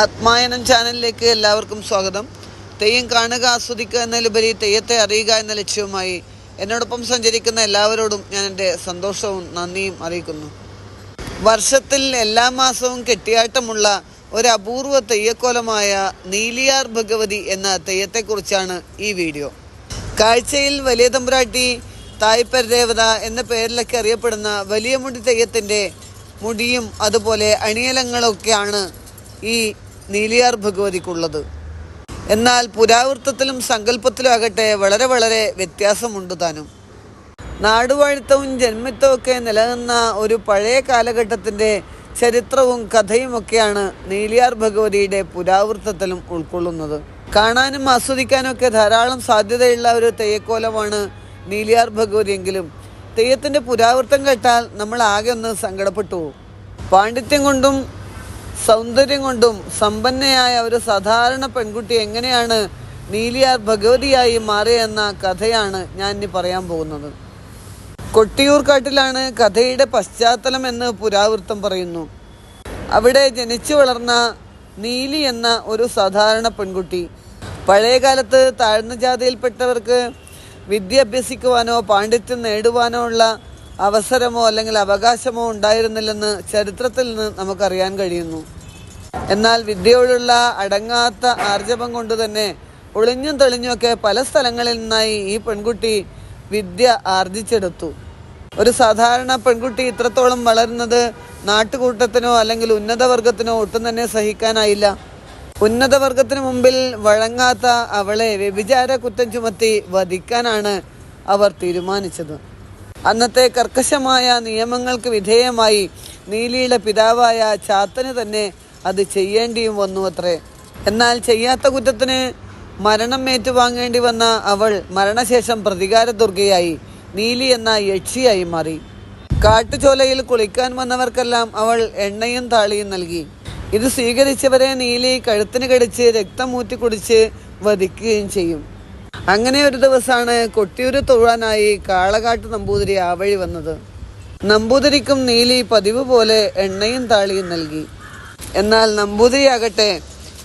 ആത്മായനം ചാനലിലേക്ക് എല്ലാവർക്കും സ്വാഗതം. തെയ്യം കാണുക ആസ്വദിക്കുക എന്നതിലുപരി തെയ്യത്തെ അറിയുക എന്ന ലക്ഷ്യവുമായി എന്നോടൊപ്പം സഞ്ചരിക്കുന്ന എല്ലാവരോടും ഞാൻ എന്റെ സന്തോഷവും നന്ദിയും അറിയിക്കുന്നു. വർഷത്തിൽ എല്ലാ മാസവും കെട്ടിയാട്ടമുള്ള ഒരു അപൂർവ തെയ്യക്കോലമായ നീലിയാർ ഭഗവതി എന്ന തെയ്യത്തെക്കുറിച്ചാണ് ഈ വീഡിയോ. കാഴ്ചയിൽ വലിയ തമ്പ്രാട്ടി തായ്പരദേവത എന്ന പേരിലൊക്കെ അറിയപ്പെടുന്ന വലിയ മുടി തെയ്യത്തിന്റെ മുടിയും അതുപോലെ അണിയലങ്ങളൊക്കെയാണ് ഈ നീലിയാർ ഭഗവതിക്കുള്ളത്. എന്നാൽ പുരാവൃത്തത്തിലും സങ്കല്പത്തിലും ആകട്ടെ വളരെ വളരെ വ്യത്യാസമുണ്ട് താനും. നാടുവാഴ്ത്തവും ജന്മിത്തവും ഒക്കെ നിലനിന്ന ഒരു പഴയ കാലഘട്ടത്തിന്റെ ചരിത്രവും കഥയുമൊക്കെയാണ് നീലിയാർ ഭഗവതിയുടെ പുരാവൃത്തത്തിലും ഉൾക്കൊള്ളുന്നത്. കാണാനും ആസ്വദിക്കാനും ഒക്കെ ധാരാളം സാധ്യതയുള്ള ഒരു തെയ്യക്കോലമാണ് നീലിയാർ ഭഗവതി എങ്കിലും തെയ്യത്തിന്റെ പുരാവൃത്തം കേട്ടാൽ നമ്മൾ ആകെ ഒന്ന് സങ്കടപ്പെട്ടു. പാണ്ഡിത്യം കൊണ്ടും സൗന്ദര്യം കൊണ്ടും സമ്പന്നയായ ഒരു സാധാരണ പെൺകുട്ടി എങ്ങനെയാണ് നീലിയാർ ഭഗവതിയായി മാറിയെന്ന കഥയാണ് ഞാൻ ഇനി പറയാൻ പോകുന്നത്. കൊട്ടിയൂർക്കാട്ടിലാണ് കഥയുടെ പശ്ചാത്തലം എന്ന് പുരാവൃത്തം പറയുന്നു. അവിടെ ജനിച്ചു വളർന്ന നീലി എന്ന ഒരു സാധാരണ പെൺകുട്ടി. പഴയകാലത്ത് താഴ്ന്ന ജാതിയിൽപ്പെട്ടവർക്ക് വിദ്യ അഭ്യസിക്കുവാനോ പാണ്ഡിത്യം നേടുവാനോ ഉള്ള അവസരമോ അല്ലെങ്കിൽ അവകാശമോ ഉണ്ടായിരുന്നില്ലെന്ന് ചരിത്രത്തിൽ നിന്ന് നമുക്കറിയാൻ കഴിയുന്നു. എന്നാൽ വിദ്യയോടുള്ള അടങ്ങാത്ത ആർജവം കൊണ്ട് തന്നെ ഒളിഞ്ഞും തെളിഞ്ഞുമൊക്കെ പല സ്ഥലങ്ങളിൽ നിന്നായി ഈ പെൺകുട്ടി വിദ്യ ആർജിച്ചെടുത്തു. ഒരു സാധാരണ പെൺകുട്ടി ഇത്രത്തോളം വളരുന്നത് നാട്ടുകൂട്ടത്തിനോ അല്ലെങ്കിൽ ഉന്നതവർഗത്തിനോ ഒട്ടും തന്നെ സഹിക്കാനായില്ല. ഉന്നതവർഗത്തിന് മുമ്പിൽ വഴങ്ങാത്ത അവളെ വ്യഭിചാര കുറ്റം ചുമത്തി വധിക്കാനാണ് അവർ തീരുമാനിച്ചത്. അന്നത്തെ കർക്കശമായ നിയമങ്ങൾക്ക് വിധേയമായി നീലിയുടെ പിതാവായ ചാത്തന് തന്നെ അത് ചെയ്യേണ്ടിയും വന്നു അത്രേ. എന്നാൽ ചെയ്യാത്ത കുറ്റത്തിന് മരണം ഏറ്റുവാങ്ങേണ്ടി വന്ന അവൾ മരണശേഷം പ്രതികാര ദുർഗയായി നീലി എന്ന യക്ഷിയായി മാറി. കാട്ടുചോലയിൽ കുളിക്കാൻ വന്നവർക്കെല്ലാം അവൾ എണ്ണയും താളിയും നൽകി. ഇത് സ്വീകരിച്ചവരെ നീലി കഴുത്തിന് കടിച്ച് രക്തം ഊറ്റി കുടിച്ച് വധിക്കുകയും ചെയ്യും. അങ്ങനെ ഒരു ദിവസമാണ് കൊട്ടിയൂര് തൊഴാനായി കാളകാട്ട് നമ്പൂതിരി ആ വഴി വന്നത്. നമ്പൂതിരിക്കും നീലി പതിവ് പോലെ എണ്ണയും താളിയും നൽകി. എന്നാൽ നമ്പൂതിരി നമ്പൂതിരിയാകട്ടെ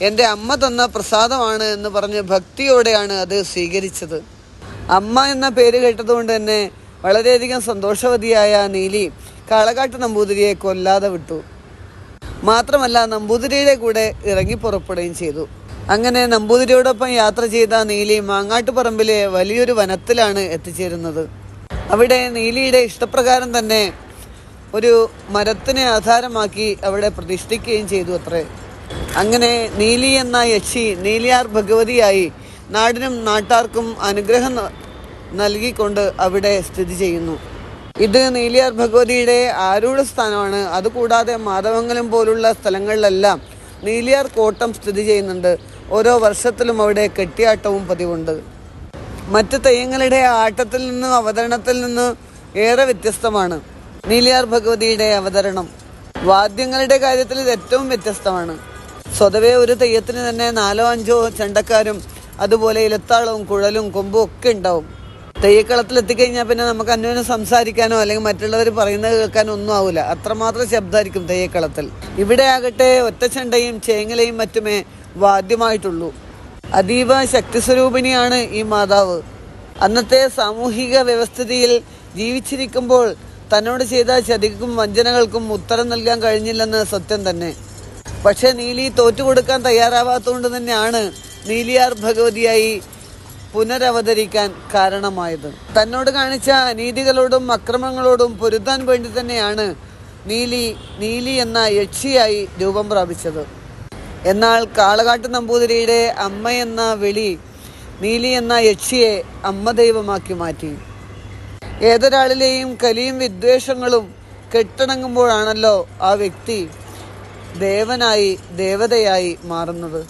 എന്റെ അമ്മ തന്ന പ്രസാദമാണ് എന്ന് പറഞ്ഞ് ഭക്തിയോടെയാണ് അത് സ്വീകരിച്ചത്. അമ്മ എന്ന പേര് കേട്ടതുകൊണ്ട് തന്നെ വളരെയധികം സന്തോഷവതിയായ നീലി കാളകാട്ട് നമ്പൂതിരിയെ കൊല്ലാതെ വിട്ടു. മാത്രമല്ല നമ്പൂതിരിയുടെ കൂടെ ഇറങ്ങി പുറപ്പെടുകയും ചെയ്തു. അങ്ങനെ നമ്പൂതിരിയോടൊപ്പം യാത്ര ചെയ്ത നീലി മാങ്ങാട്ടുപറമ്പിലെ വലിയൊരു വനത്തിലാണ് എത്തിച്ചേരുന്നത്. അവിടെ നീലിയുടെ ഇഷ്ടപ്രകാരം തന്നെ ഒരു മരത്തിനെ ആധാരമാക്കി അവിടെ പ്രതിഷ്ഠിക്കുകയും ചെയ്തു അത്രേ. അങ്ങനെ നീലി എന്ന യക്ഷി നീലിയാർ ഭഗവതിയായി നാടിനും നാട്ടാർക്കും അനുഗ്രഹം നൽകിക്കൊണ്ട് അവിടെ സ്ഥിതി ചെയ്യുന്നു. ഇത് നീലിയാർ ഭഗവതിയുടെ ആരൂഢ സ്ഥാനമാണ്. അതുകൂടാതെ മാധവങ്കലം പോലുള്ള സ്ഥലങ്ങളിലെല്ലാം നീലിയാർ കോട്ടം സ്ഥിതി ചെയ്യുന്നുണ്ട്. ഓരോ വർഷത്തിലും അവിടെ കെട്ടിയാട്ടവും പതിവുണ്ട്. മറ്റ് തെയ്യങ്ങളുടെ ആട്ടത്തിൽ നിന്നും അവതരണത്തിൽ നിന്നും ഏറെ വ്യത്യസ്തമാണ്. നീലിയാർ ഭഗവതിയുടെ അവതരണം വാദ്യങ്ങളുടെ കാര്യത്തിൽ ഇത് ഏറ്റവും വ്യത്യസ്തമാണ്. സ്വതവേ ഒരു തെയ്യത്തിന് തന്നെ നാലോ അഞ്ചോ ചെണ്ടക്കാരും അതുപോലെ ഇലത്താളവും കുഴലും കൊമ്പും ഒക്കെ ഉണ്ടാവും. തെയ്യക്കളത്തിൽ എത്തിക്കഴിഞ്ഞാൽ പിന്നെ നമുക്ക് അന്യോന്യം സംസാരിക്കാനോ അല്ലെങ്കിൽ മറ്റുള്ളവർ പറയുന്നത് കേൾക്കാനോ ഒന്നും ആവില്ല അത്രമാത്രം ശബ്ദമായിരിക്കും തെയ്യക്കളത്തിൽ. ഇവിടെ ആകട്ടെ ഒറ്റച്ചെണ്ടയും ചേങ്ങലയും മറ്റുമേ വാദ്യമായിട്ടുള്ളൂ. അതീവ ശക്തിസ്വരൂപിണിയാണ് ഈ മാതാവ്. അന്നത്തെ സാമൂഹിക വ്യവസ്ഥിതിയിൽ ജീവിച്ചിരിക്കുമ്പോൾ തന്നോട് ചെയ്ത ചതിക്കും വഞ്ചനകൾക്കും ഉത്തരം നൽകാൻ കഴിഞ്ഞില്ലെന്ന് സത്യം തന്നെ. പക്ഷെ നീലി തോറ്റുകൊടുക്കാൻ തയ്യാറാവാത്തതുകൊണ്ട് തന്നെയാണ് നീലിയാർ ഭഗവതിയായി പുനരവതരിക്കാൻ കാരണമായത്. തന്നോട് കാണിച്ച നീതികളോടും അക്രമങ്ങളോടും പൊരുത്താൻ വേണ്ടി തന്നെയാണ് നീലി നീലി എന്ന യക്ഷിയായി രൂപം പ്രാപിച്ചത്. എന്നാൽ കാളകാട്ട് നമ്പൂതിരിയുടെ അമ്മ എന്ന വിളി നീലി എന്ന യക്ഷിയെ അമ്മ ദൈവമാക്കി മാറ്റി. ഏതൊരാളിലെയും കലിയും വിദ്വേഷങ്ങളും കെട്ടിണങ്ങുമ്പോഴാണല്ലോ ആ വ്യക്തി ദേവനായി ദേവതയായി മാറുന്നത്.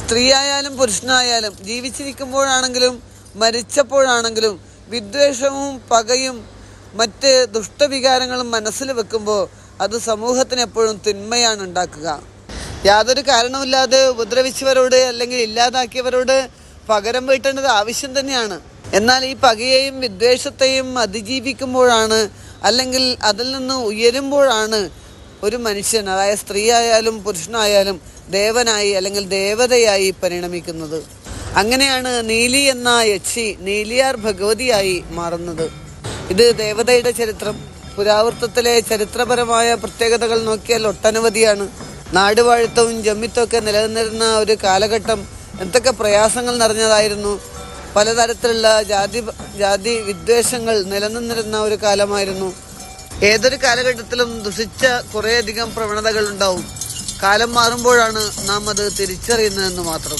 സ്ത്രീയായാലും പുരുഷനായാലും ജീവിച്ചിരിക്കുമ്പോഴാണെങ്കിലും മരിച്ചപ്പോഴാണെങ്കിലും വിദ്വേഷവും പകയും മറ്റ് ദുഷ്ടവികാരങ്ങളും മനസ്സിൽ വെക്കുമ്പോൾ അത് സമൂഹത്തിന് എപ്പോഴും തിന്മയാണ് ഉണ്ടാക്കുക യാതൊരു കാരണവുമില്ലാതെ ഉപദ്രവിച്ചവരോട് അല്ലെങ്കിൽ ഇല്ലാതാക്കിയവരോട് പകരം വീട്ടേണ്ടത് ആവശ്യം തന്നെയാണ്. എന്നാൽ ഈ പകയെയും വിദ്വേഷത്തെയും അതിജീവിക്കുമ്പോഴാണ് അല്ലെങ്കിൽ അതിൽ നിന്ന് ഉയരുമ്പോഴാണ് ഒരു മനുഷ്യൻ അതായത് സ്ത്രീയായാലും പുരുഷനായാലും ദേവനായി അല്ലെങ്കിൽ ദേവതയായി പരിണമിക്കുന്നത്. അങ്ങനെയാണ് നീലി എന്ന യക്ഷി നീലിയാർ ഭഗവതിയായി മാറുന്നത്. ഇത് ദേവതയുടെ ചരിത്രം. പുരാവൃത്തത്തിലെ ചരിത്രപരമായ പ്രത്യേകതകൾ നോക്കിയാൽ ഒട്ടനവധിയാണ്. നാടുവാഴുത്തവും ജമ്മിത്തൊക്കെ നിലനിന്നിരുന്ന ഒരു കാലഘട്ടം എന്തൊക്കെ പ്രയാസങ്ങൾ നിറഞ്ഞതായിരുന്നു. പലതരത്തിലുള്ള ജാതി ജാതി വിദ്വേഷങ്ങൾ നിലനിന്നിരുന്ന ഒരു കാലമായിരുന്നു. ഏതൊരു കാലഘട്ടത്തിലും ദുഷിച്ച കുറേയധികം പ്രവണതകൾ ഉണ്ടാവും. കാലം മാറുമ്പോഴാണ് നാം അത് തിരിച്ചറിയുന്നതെന്ന് മാത്രം.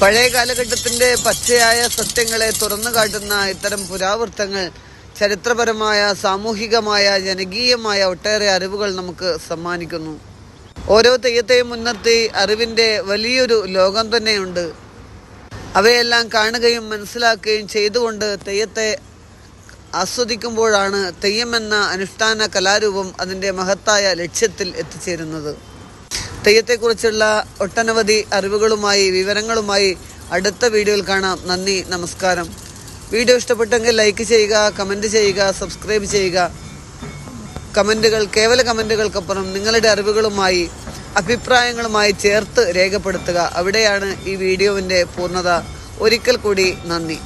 പഴയ കാലഘട്ടത്തിന്റെ പച്ചയായ സത്യങ്ങളെ തുറന്നു കാട്ടുന്ന ഇത്തരം പുരാവൃത്തങ്ങൾ ചരിത്രപരമായ സാമൂഹികമായ ജനകീയമായ ഒട്ടേറെ അറിവുകൾ നമുക്ക് സമ്മാനിക്കുന്നു. ഓരോ തെയ്യത്തെയും മുൻനിർത്തി അറിവിന്റെ വലിയൊരു ലോകം തന്നെയുണ്ട്. അവയെല്ലാം കാണുകയും മനസ്സിലാക്കുകയും ചെയ്തുകൊണ്ട് തെയ്യത്തെ ആസ്വദിക്കുമ്പോഴാണ് തെയ്യം എന്ന അനുഷ്ഠാന കലാരൂപം അതിന്റെ മഹത്തായ ലക്ഷ്യത്തിൽ എത്തിച്ചേരുന്നത്. തെയ്യത്തെക്കുറിച്ചുള്ള ഒട്ടനവധി അറിവുകളുമായി വിവരങ്ങളുമായി അടുത്ത വീഡിയോയിൽ കാണാം. നന്ദി നമസ്കാരം. വീഡിയോ ഇഷ്ടപ്പെട്ടെങ്കിൽ ലൈക്ക് ചെയ്യുക കമന്റ് ചെയ്യുക സബ്സ്ക്രൈബ് ചെയ്യുക. കമന്റുകൾ കേവല കമന്റുകൾക്കപ്പുറം നിങ്ങളുടെ അറിവുകളുമായി അഭിപ്രായങ്ങളുമായി ചേർത്ത് രേഖപ്പെടുത്തുക. അവിടെയാണ് ഈ വീഡിയോവിന്റെ പൂർണത. ഒരിക്കൽ കൂടി നന്ദി.